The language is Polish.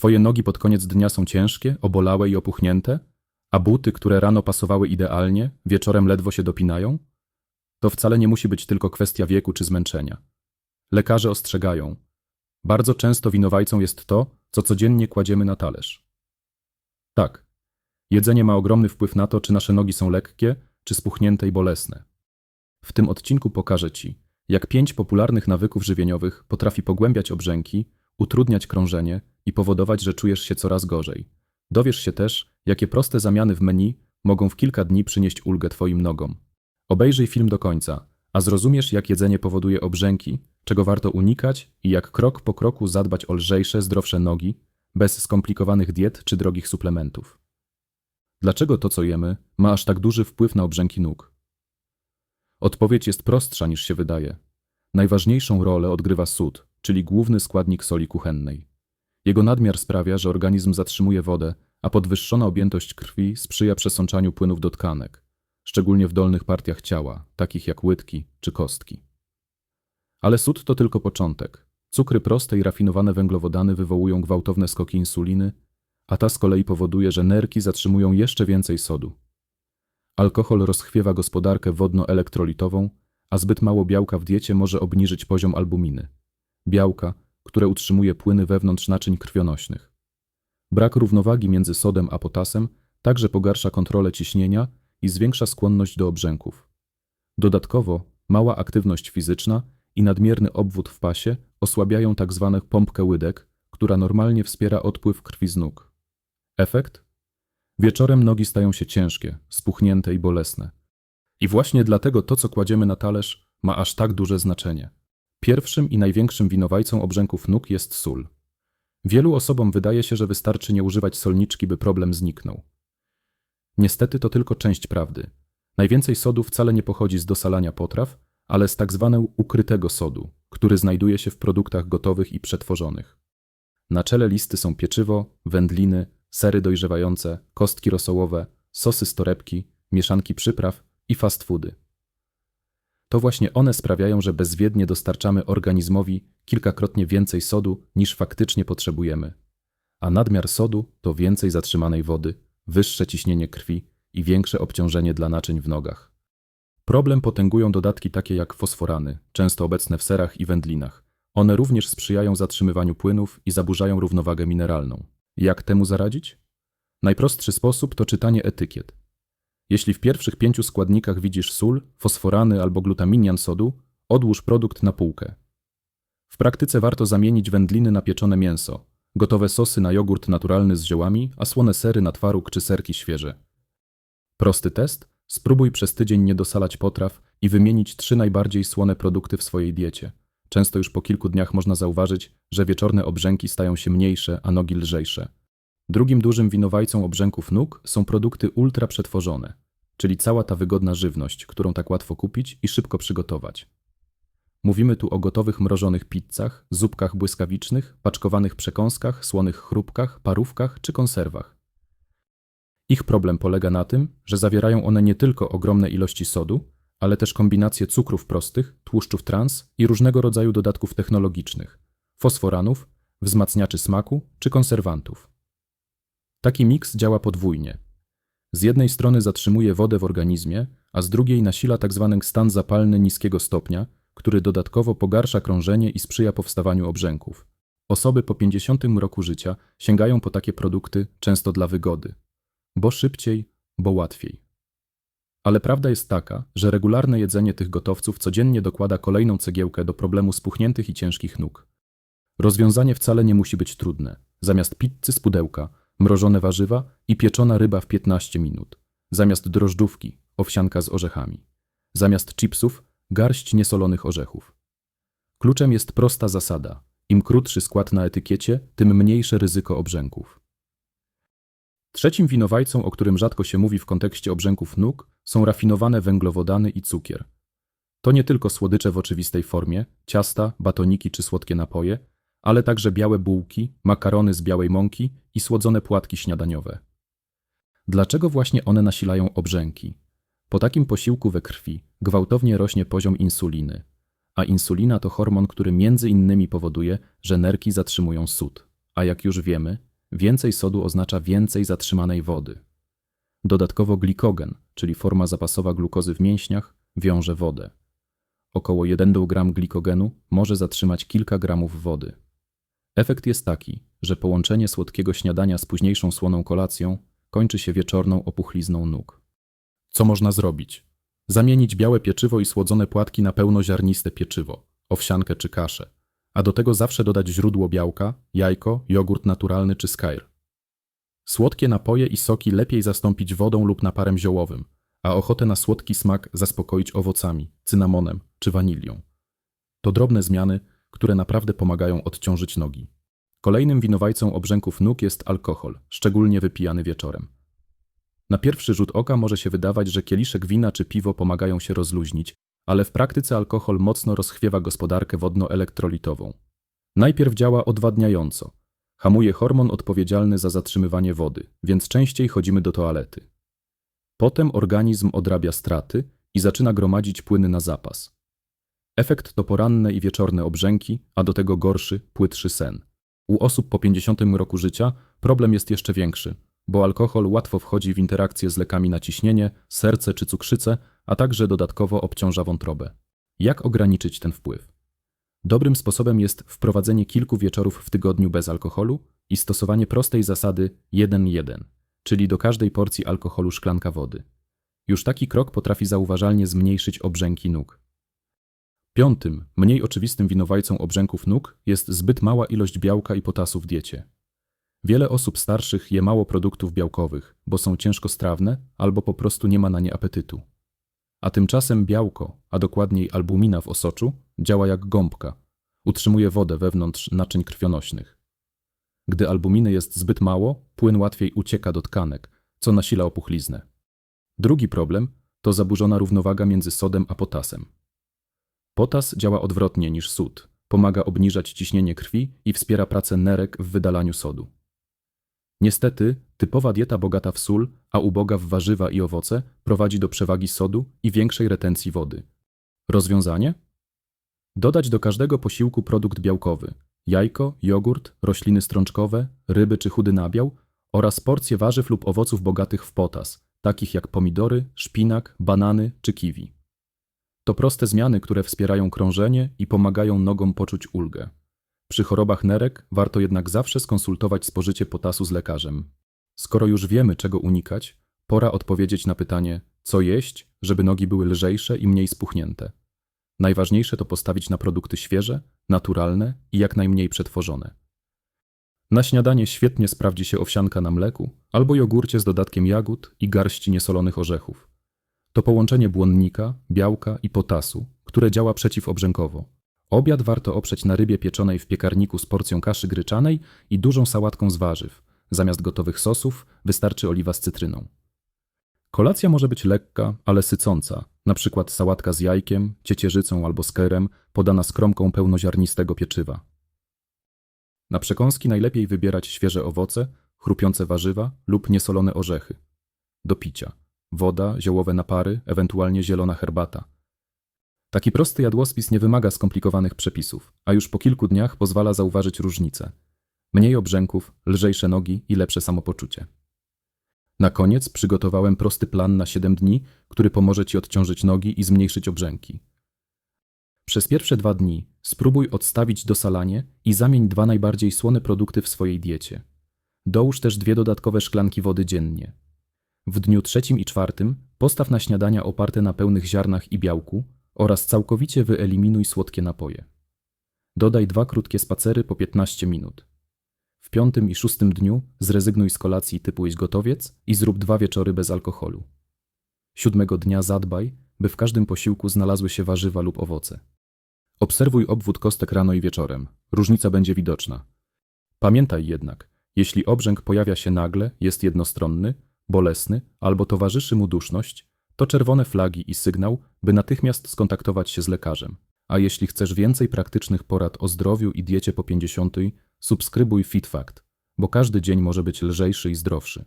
Twoje nogi pod koniec dnia są ciężkie, obolałe i opuchnięte? A buty, które rano pasowały idealnie, wieczorem ledwo się dopinają? To wcale nie musi być tylko kwestia wieku czy zmęczenia. Lekarze ostrzegają. Bardzo często winowajcą jest to, co codziennie kładziemy na talerz. Tak, jedzenie ma ogromny wpływ na to, czy nasze nogi są lekkie, czy spuchnięte i bolesne. W tym odcinku pokażę Ci, jak pięć popularnych nawyków żywieniowych potrafi pogłębiać obrzęki, utrudniać krążenie i powodować, że czujesz się coraz gorzej. Dowiesz się też, jakie proste zamiany w menu mogą w kilka dni przynieść ulgę Twoim nogom. Obejrzyj film do końca, a zrozumiesz, jak jedzenie powoduje obrzęki, czego warto unikać i jak krok po kroku zadbać o lżejsze, zdrowsze nogi, bez skomplikowanych diet czy drogich suplementów. Dlaczego to, co jemy, ma aż tak duży wpływ na obrzęki nóg? Odpowiedź jest prostsza niż się wydaje. Najważniejszą rolę odgrywa sód, czyli główny składnik soli kuchennej. Jego nadmiar sprawia, że organizm zatrzymuje wodę, a podwyższona objętość krwi sprzyja przesączaniu płynów do tkanek, szczególnie w dolnych partiach ciała, takich jak łydki czy kostki. Ale sód to tylko początek. Cukry proste i rafinowane węglowodany wywołują gwałtowne skoki insuliny, a ta z kolei powoduje, że nerki zatrzymują jeszcze więcej sodu. Alkohol rozchwiewa gospodarkę wodno-elektrolitową, a zbyt mało białka w diecie może obniżyć poziom albuminy. Białka, które utrzymuje płyny wewnątrz naczyń krwionośnych. Brak równowagi między sodem a potasem także pogarsza kontrolę ciśnienia i zwiększa skłonność do obrzęków. Dodatkowo mała aktywność fizyczna i nadmierny obwód w pasie osłabiają tzw. pompkę łydek, która normalnie wspiera odpływ krwi z nóg. Efekt? Wieczorem nogi stają się ciężkie, spuchnięte i bolesne. I właśnie dlatego to, co kładziemy na talerz, ma aż tak duże znaczenie. Pierwszym i największym winowajcą obrzęków nóg jest sól. Wielu osobom wydaje się, że wystarczy nie używać solniczki, by problem zniknął. Niestety to tylko część prawdy. Najwięcej sodu wcale nie pochodzi z dosalania potraw, ale z tak zwanego ukrytego sodu, który znajduje się w produktach gotowych i przetworzonych. Na czele listy są pieczywo, wędliny, sery dojrzewające, kostki rosołowe, sosy z torebki, mieszanki przypraw i fast foody. To właśnie one sprawiają, że bezwiednie dostarczamy organizmowi kilkakrotnie więcej sodu niż faktycznie potrzebujemy. A nadmiar sodu to więcej zatrzymanej wody, wyższe ciśnienie krwi i większe obciążenie dla naczyń w nogach. Problem potęgują dodatki takie jak fosforany, często obecne w serach i wędlinach. One również sprzyjają zatrzymywaniu płynów i zaburzają równowagę mineralną. Jak temu zaradzić? Najprostszy sposób to czytanie etykiet. Jeśli w pierwszych pięciu składnikach widzisz sól, fosforany albo glutaminian sodu, odłóż produkt na półkę. W praktyce warto zamienić wędliny na pieczone mięso, gotowe sosy na jogurt naturalny z ziołami, a słone sery na twaróg czy serki świeże. Prosty test? Spróbuj przez tydzień nie dosalać potraw i wymienić trzy najbardziej słone produkty w swojej diecie. Często już po kilku dniach można zauważyć, że wieczorne obrzęki stają się mniejsze, a nogi lżejsze. Drugim dużym winowajcą obrzęków nóg są produkty ultra przetworzone, czyli cała ta wygodna żywność, którą tak łatwo kupić i szybko przygotować. Mówimy tu o gotowych mrożonych pizzach, zupkach błyskawicznych, paczkowanych przekąskach, słonych chrupkach, parówkach czy konserwach. Ich problem polega na tym, że zawierają one nie tylko ogromne ilości sodu, ale też kombinacje cukrów prostych, tłuszczów trans i różnego rodzaju dodatków technologicznych, fosforanów, wzmacniaczy smaku czy konserwantów. Taki miks działa podwójnie. Z jednej strony zatrzymuje wodę w organizmie, a z drugiej nasila tzw. Tak stan zapalny niskiego stopnia, który dodatkowo pogarsza krążenie i sprzyja powstawaniu obrzęków. Osoby po 50 roku życia sięgają po takie produkty często dla wygody. Bo szybciej, bo łatwiej. Ale prawda jest taka, że regularne jedzenie tych gotowców codziennie dokłada kolejną cegiełkę do problemu spuchniętych i ciężkich nóg. Rozwiązanie wcale nie musi być trudne. Zamiast pizzy z pudełka, mrożone warzywa i pieczona ryba w 15 minut. Zamiast drożdżówki, owsianka z orzechami. Zamiast chipsów, garść niesolonych orzechów. Kluczem jest prosta zasada. Im krótszy skład na etykiecie, tym mniejsze ryzyko obrzęków. Trzecim winowajcą, o którym rzadko się mówi w kontekście obrzęków nóg, są rafinowane węglowodany i cukier. To nie tylko słodycze w oczywistej formie, ciasta, batoniki czy słodkie napoje, ale także białe bułki, makarony z białej mąki i słodzone płatki śniadaniowe. Dlaczego właśnie one nasilają obrzęki? Po takim posiłku we krwi gwałtownie rośnie poziom insuliny, a insulina to hormon, który między innymi powoduje, że nerki zatrzymują sód. A jak już wiemy, Więcej sodu oznacza więcej zatrzymanej wody. Dodatkowo glikogen, czyli forma zapasowa glukozy w mięśniach, wiąże wodę. Około 1 gram glikogenu może zatrzymać kilka gramów wody. Efekt jest taki, że połączenie słodkiego śniadania z późniejszą słoną kolacją kończy się wieczorną opuchlizną nóg. Co można zrobić? Zamienić białe pieczywo i słodzone płatki na pełnoziarniste pieczywo, owsiankę czy kaszę, a do tego zawsze dodać źródło białka, jajko, jogurt naturalny czy skyr. Słodkie napoje i soki lepiej zastąpić wodą lub naparem ziołowym, a ochotę na słodki smak zaspokoić owocami, cynamonem czy wanilią. To drobne zmiany, które naprawdę pomagają odciążyć nogi. Kolejnym winowajcą obrzęków nóg jest alkohol, szczególnie wypijany wieczorem. Na pierwszy rzut oka może się wydawać, że kieliszek wina czy piwo pomagają się rozluźnić, ale w praktyce alkohol mocno rozchwiewa gospodarkę wodno-elektrolitową. Najpierw działa odwadniająco. Hamuje hormon odpowiedzialny za zatrzymywanie wody, więc częściej chodzimy do toalety. Potem organizm odrabia straty i zaczyna gromadzić płyny na zapas. Efekt to poranne i wieczorne obrzęki, a do tego gorszy, płytszy sen. U osób po 50 roku życia problem jest jeszcze większy, bo alkohol łatwo wchodzi w interakcję z lekami na ciśnienie, serce czy cukrzycę, a także dodatkowo obciąża wątrobę. Jak ograniczyć ten wpływ? Dobrym sposobem jest wprowadzenie kilku wieczorów w tygodniu bez alkoholu i stosowanie prostej zasady 1-1, czyli do każdej porcji alkoholu szklanka wody. Już taki krok potrafi zauważalnie zmniejszyć obrzęki nóg. Piątym, mniej oczywistym winowajcą obrzęków nóg jest zbyt mała ilość białka i potasu w diecie. Wiele osób starszych je mało produktów białkowych, bo są ciężkostrawne albo po prostu nie ma na nie apetytu. A tymczasem białko, a dokładniej albumina w osoczu, działa jak gąbka. Utrzymuje wodę wewnątrz naczyń krwionośnych. Gdy albuminy jest zbyt mało, płyn łatwiej ucieka do tkanek, co nasila opuchliznę. Drugi problem to zaburzona równowaga między sodem a potasem. Potas działa odwrotnie niż sód. Pomaga obniżać ciśnienie krwi i wspiera pracę nerek w wydalaniu sodu. Niestety, typowa dieta bogata w sól, a uboga w warzywa i owoce prowadzi do przewagi sodu i większej retencji wody. Rozwiązanie? Dodać do każdego posiłku produkt białkowy: jajko, jogurt, rośliny strączkowe, ryby czy chudy nabiał oraz porcje warzyw lub owoców bogatych w potas, takich jak pomidory, szpinak, banany czy kiwi. To proste zmiany, które wspierają krążenie i pomagają nogom poczuć ulgę. Przy chorobach nerek warto jednak zawsze skonsultować spożycie potasu z lekarzem. Skoro już wiemy, czego unikać, pora odpowiedzieć na pytanie, co jeść, żeby nogi były lżejsze i mniej spuchnięte. Najważniejsze to postawić na produkty świeże, naturalne i jak najmniej przetworzone. Na śniadanie świetnie sprawdzi się owsianka na mleku albo jogurcie z dodatkiem jagód i garści niesolonych orzechów. To połączenie błonnika, białka i potasu, które działa przeciwobrzękowo. Obiad warto oprzeć na rybie pieczonej w piekarniku z porcją kaszy gryczanej i dużą sałatką z warzyw. Zamiast gotowych sosów wystarczy oliwa z cytryną. Kolacja może być lekka, ale sycąca, przykład sałatka z jajkiem, ciecierzycą albo skerem, podana z kromką pełnoziarnistego pieczywa. Na przekąski najlepiej wybierać świeże owoce, chrupiące warzywa lub niesolone orzechy. Do picia woda, ziołowe napary, ewentualnie zielona herbata. Taki prosty jadłospis nie wymaga skomplikowanych przepisów, a już po kilku dniach pozwala zauważyć różnice. Mniej obrzęków, lżejsze nogi i lepsze samopoczucie. Na koniec przygotowałem prosty plan na 7 dni, który pomoże Ci odciążyć nogi i zmniejszyć obrzęki. Przez pierwsze dwa dni spróbuj odstawić dosalanie i zamień dwa najbardziej słone produkty w swojej diecie. Dołóż też dwie dodatkowe szklanki wody dziennie. W dniu trzecim i czwartym postaw na śniadania oparte na pełnych ziarnach i białku oraz całkowicie wyeliminuj słodkie napoje. Dodaj dwa krótkie spacery po 15 minut. W piątym i szóstym dniu zrezygnuj z kolacji typu gotowiec i zrób dwa wieczory bez alkoholu. Siódmego dnia zadbaj, by w każdym posiłku znalazły się warzywa lub owoce. Obserwuj obwód kostek rano i wieczorem. Różnica będzie widoczna. Pamiętaj jednak, jeśli obrzęk pojawia się nagle, jest jednostronny, bolesny albo towarzyszy mu duszność, to czerwone flagi i sygnał, by natychmiast skontaktować się z lekarzem. A jeśli chcesz więcej praktycznych porad o zdrowiu i diecie po 50, subskrybuj FitFact, bo każdy dzień może być lżejszy i zdrowszy.